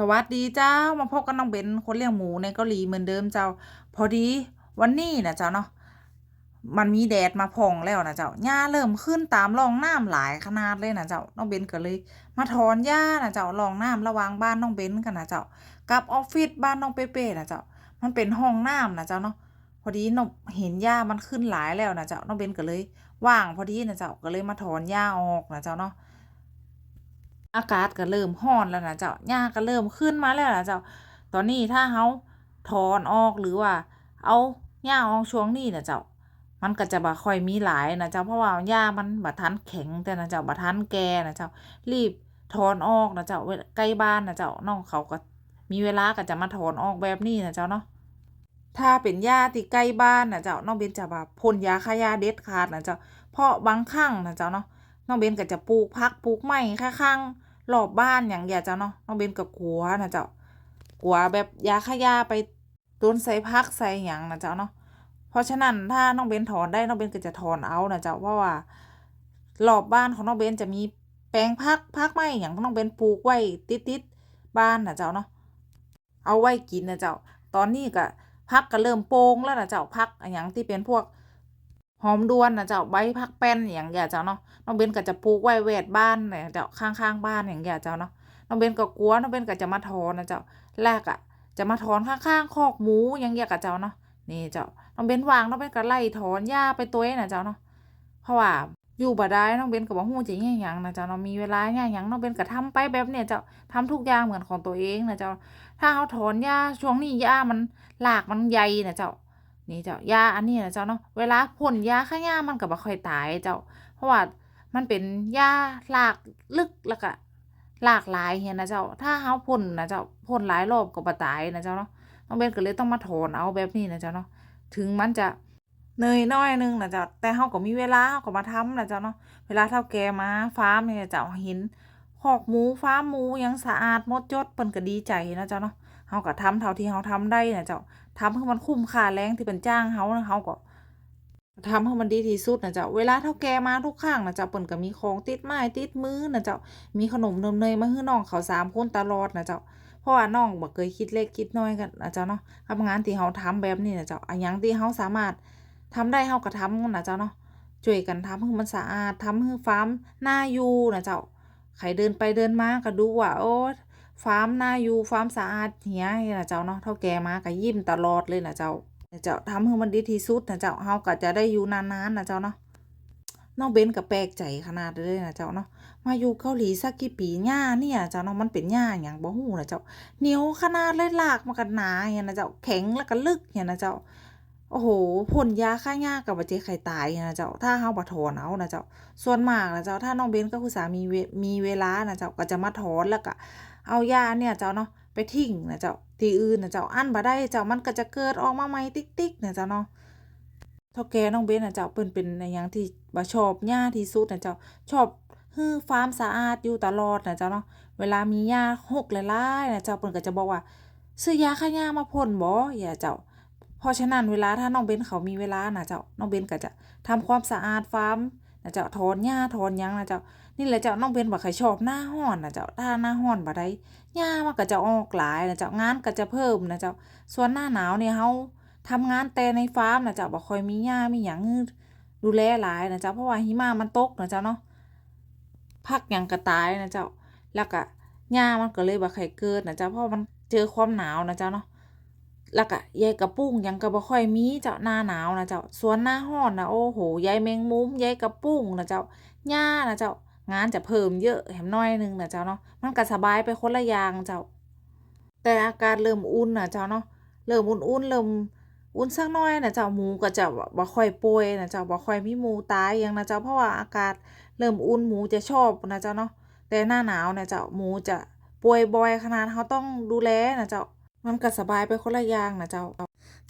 สวัสดีเจ้ามาพบกับน้องเบนคนเลี้ยงหมูในเกาหลีเหมือนเดิมเจ้า พอดีวันนี้นะเจ้าเนาะมันมีแดดมาพองแล้วนะเจ้าหญ้าเริ่มขึ้นตามร่องน้ำหลายขนาดเลยนะเจ้าน้องเบนก็เลย มาถอนหญ้านะเจ้าร่องน้ำระวางบ้านน้องเบนกันนะเจ้ากับออฟฟิศบ้านน้องเป้ๆนะเจ้ามันเป็นห้องน้ำนะเจ้าเนาะพอดีน้องเห็นหญ้ามันขึ้นหลายแล้วนะเจ้าน้องเบนก็เลย ว่างพอดีนะเจ้าก็เลยมาถอนหญ้าออกนะเจ้าเนาะ อากาศก็เริ่มร้อนแล้วนะเจ้าหญ้าก็เริ่มขึ้นมาแล้วนะเจ้า ตอนนี้ถ้าเราถอนออกหรือว่า เอาหญ้าออกช่วงนี้นะเจ้า มันก็จะบ่ค่อยมีหลายนะเจ้าเพราะว่าหญ้ามันบ่ทันแข็งแต่นะเจ้าบ่ทันแก่นะเจ้า รีบถอนออกนะเจ้าเวลาใกล้บ้านนะเจ้าน้องเขาก็มีเวลาก็จะมาถอนออกแบบนี้นะเจ้าเนาะถ้าเป็นหญ้าที่ใกล้บ้านนะเจ้าน้องเบนจะแบบพ่นยาฆ่าหญ้าเด็ดขาดนะเจ้าเพราะบางครั้งนะเจ้าเนาะน้องเบนก็จะปลูกพักปลูกไม้ข้างๆ รอบบ้านอย่างเดียวเจ้าเนาะน้องเบนก็กลัวนะเจ้ากลัวแบบยาฆ่าไปโดนใส่พักใส่หยังนะเจ้าเนาะเพราะฉะนั้นถ้าน้องเบนถอนได้น้องเบนก็จะถอนเอานะเจ้าเพราะว่ารอบบ้านของน้องเบนจะมีแปลงพักพักไม้อย่างน้องเบนปลูกไว้ติดๆบ้านนะเจ้าเนาะเอาไว้กินนะเจ้า ตอนนี้ก็พักก็เริ่มโป่งแล้วนะเจ้าพักอย่างที่เป็นพวก หอมดวนนะเจ้าใบพักแป้นอย่างเงี้ยเจ้าเนาะน้องเบนก็จะปลูกไว้แวดบ้านเนี่ยเจ้าข้างๆบ้านอย่างเงี้ยเจ้าเนาะน้องเบนก็กลัวน้องเบนก็จะมาถอนนะเจ้าแรกอะจะมาถอนข้างๆคอกหมูอย่างเงี้ยกับเจ้าเนาะนี่เจ้าน้องเบนวางน้องเบนก็ไล่ถอนหญ้าไปตัวเองนะเจ้าเนาะเพราะว่าอยู่บ่ได้น้องเบนก็บ่ฮู้จะแย่ยังนะเจ้าเนาะมีเวลาแย่ยังน้องเบนก็ทำไปแบบเนี่ยเจ้าทำทุกอย่างเหมือนของตัวเองนะเจ้าถ้าเขาถอนหญ้าช่วงนี้หญ้ามันรากมันใหญ่นะเจ้า นี่เจ้ายาอันนี้นะเจ้าเนาะเวลาพ่นยาฆ่าหญ้ามันก็บ่ค่อยตายเจ้า เพราะว่ามันเป็นยารากลึกแล้วก็รากหลายเฮียนะเจ้า ถ้าเฮาพ่นนะเจ้าพ่นหลายรอบก็บ่ตายนะเจ้าเนาะน้องเบนก็เลยต้องมาถอนเอาแบบนี้นะเจ้าเนาะถึงมันจะเนยน้อยนึงนะเจ้าแต่เฮาก็มีเวลาเฮาก็มาทำนะเจ้าเนาะเวลาเฒ่าแกมาฟาร์มเนี่ยเจ้าเห็นคอกหมูฟาร์มหมูยังสะอาดหมดจดเพิ่นก็ดีใจนะเจ้าเนาะ เฮาก็ทำเท่าที่เฮาทำได้นะเจ้าทำให้มันคุ้มค่าแรงที่เป็นจ้างเขานะเขาก็ทำให้มันดีที่สุดนะเจ้า เวลาเท่าแกมาทุกครั้งนะเจ้าเปิ่นก็มีของติดไม้ติดมือนะเจ้า มีขนมนมเนยมาให้น้องเขาสามคนตลอดนะเจ้า เพราะว่าน้องบ่เคยคิดเล็กคิดน้อยกันนะเจ้าเนาะทำงานที่เขาทำแบบนี้นะเจ้าอันหยังที่เขาสามารถทำได้เขาก็ทำนะเจ้าเนาะ ช่วยกันทำให้มันสะอาดทำให้ฟาร์มน่าอยู่นะเจ้า ใครเดินไปเดินมาก็ดูว่าโอ้ ฟาร์มน่าอยู่ฟาร์มสะอาดเหียนะเจ้าเนาะเท่าแกมาก็ยิ้มตลอดเลยนะเจ้าเจ้าทำให้มันดีที่สุดนะเจ้าเฮาก็จะได้อยู่นานๆนะเจ้าเนาะน้องเบนก็แปลกใจขนาดเลยนะเจ้าเนาะมาอยู่เกาหลีสักกี่ปีหญ้าเนี่ยเจ้าเนาะมันเป็นหญ้าหยังบ่ฮู้นะเจ้าเหนียวขนาดเลยลากมากันหนาเหียนะเจ้าแข็งแล้วก็ลึกเหียนะเจ้า โอ้โหพ่นยาฆ่าหญ้ากับบ่เจ็บไข้ตายนะเจ้าถ้าเฮาบ่ถอนเอานะเจ้าส่วนมากนะเจ้าถ้าน้องเบนก็คือสามีมีเวลานะเจ้าก็จะมาถอนแล้วก็เอายาเนี่ยเจ้าเนาะไปทิ้งนะเจ้าที่อื่นนะเจ้าอันบ่ได้เจ้ามันก็จะเกิดออกมาใหม่ติ๊กๆนะเจ้าเนาะเท่าแกน้องเบนนะเจ้าเพิ่นเป็นในหยังที่บ่ชอบหญ้าที่สุดนะเจ้าชอบฮือฟาร์มสะอาดอยู่ตลอดนะเจ้าเนาะเวลามีหญ้าหกหลายๆนะเจ้าเพิ่นก็จะบอกว่าซื้อยาฆ่าหญ้ามาพ่นบ่อย่าเจ้า เพราะฉะนั้นเวลาถ้าน้องเบนเขามีเวลานะเจ้าน้องเบนก็จะทำความสะอาดฟาร์มนะเจ้าถอนหญ้าถอนยังนะเจ้านี่แหละเจ้าน้องเบนบ่ค่อยชอบหน้าร้อนนะเจ้าถ้าหน้าร้อนบ่ได้หญ้ามันก็จะออกหลายนะเจ้างานก็จะเพิ่มนะเจ้าส่วนหน้าหนาวเนี่ยเฮาทำงานแต่ในฟาร์มนะเจ้าบ่ค่อยมีหญ้ามีหยังดูแลหลายนะเจ้าเพราะว่าหิมะมันตกนะเจ้าเนาะผักหยังก็ตายนะเจ้าแล้วก็หญ้ามันก็เลยบ่ค่เกิดนะเจ้าเพราะมันเจอความหนาวนะเจ้าเนาะ แล้วก็ใยกระปุ้งยังก็บ่ค่อยมีเจ้าหน้าหนาวนะเจ้าสวนหน้าร้อนนะโอ้โฮใยแมงมุมใยกระปุ้งนะเจ้าหญ้านะเจ้างานจะเพิ่มเยอะแถมน้อยหนึงนะเจ้าเนาะมันก็สบายไปคนละอย่างเจ้า แต่อากาศเริ่มอุ่นนะเจ้าเนาะเริ่มอุ่นๆเริ่มอุ่นสักน่อยนะเจ้าหมูก็จะบ่ค่อยป่วยนะเจ้าบ่ค่อยมีหมูตายยังนะเจ้าเพราะว่าอากาศเริ่มอุ่นหมูจะชอบนะเจ้าเนาะแต่หน้าหนาวนะเจ้าหมูจะป่วยบ่อยขนาดเราต้องดูแลนะเจ้า มันก็สบายไปคนละอย่างนะเจ้า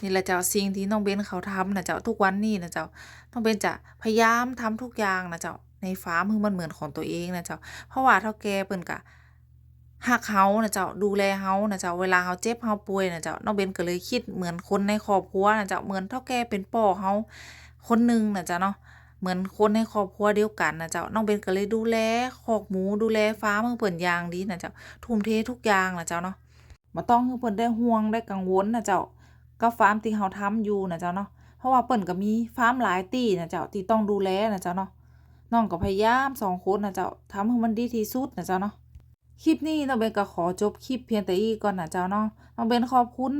นี่แหละเจ้าสิ่งที่น้องเบนเขาทำนะเจ้าทุกวันนี้นะเจ้าน้องเบนจะพยายามทำทุกอย่างนะเจ้าในฟาร์มคือมันเหมือนของตัวเองนะเจ้า เพราะว่าเฒ่าแกเพิ่นก็รักเรานะเจ้าดูแลเรานะเจ้าเวลาเราเจ็บเราป่วยนะเจ้าน้องเบนก็เลยคิดเหมือนคนในครอบครัวนะเจ้าเหมือนเฒ่าแกเป็นพ่อเราคนหนึ่งนะเจ้าเนาะเหมือนคนในครอบครัวเดียวกันนะเจ้าน้องเบนก็เลยดูแลคอกหมูดูแลฟาร์มให้เพิ่นอย่างดีนะเจ้าทุ่มเททุกอย่างนะเจ้าเนาะ บ่ต้องให้เพิ่นได้ห่วงได้กังวลนะเจ้ากับฟาร์มที่เราทำอยู่นะเจ้าเนาะเพราะว่าเปิ้นก็มีฟาร์มหลายที่นะเจ้าที่ต้องดูแลนะเจ้าเนาะน้องก็พยายามสองคนนะเจ้าทำให้มันดีที่สุดนะเจ้าเนาะคลิปนี้น้องเบนก็ขอจบคลิปเพียงแต่นี้ก่อนนะเจ้าเนาะน้องเบนขอบคุณ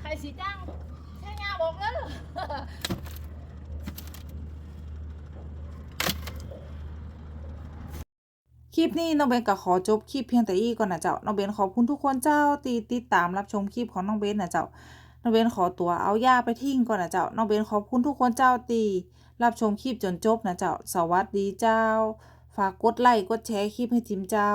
ใครสีจ้างแค่งาบอกแล้ว คลิปนี้น้องเบนก็ขอจบคลิปเพียงแต่อี้ก่อนนะเจ้า น้องเบนขอบคุณทุกคนเจ้าตีติดตามรับชมคลิปของน้องเบนนะเจ้า น้องเบนขอตัวเอาย่าไปทิ้งก่อนนะเจ้า น้องเบนขอบคุณทุกคนเจ้าตี รับชมคลิปจนจบนะเจ้า สวัสดีเจ้า ฝากกดไลค์กดแชร์คลิปให้จิมเจ้า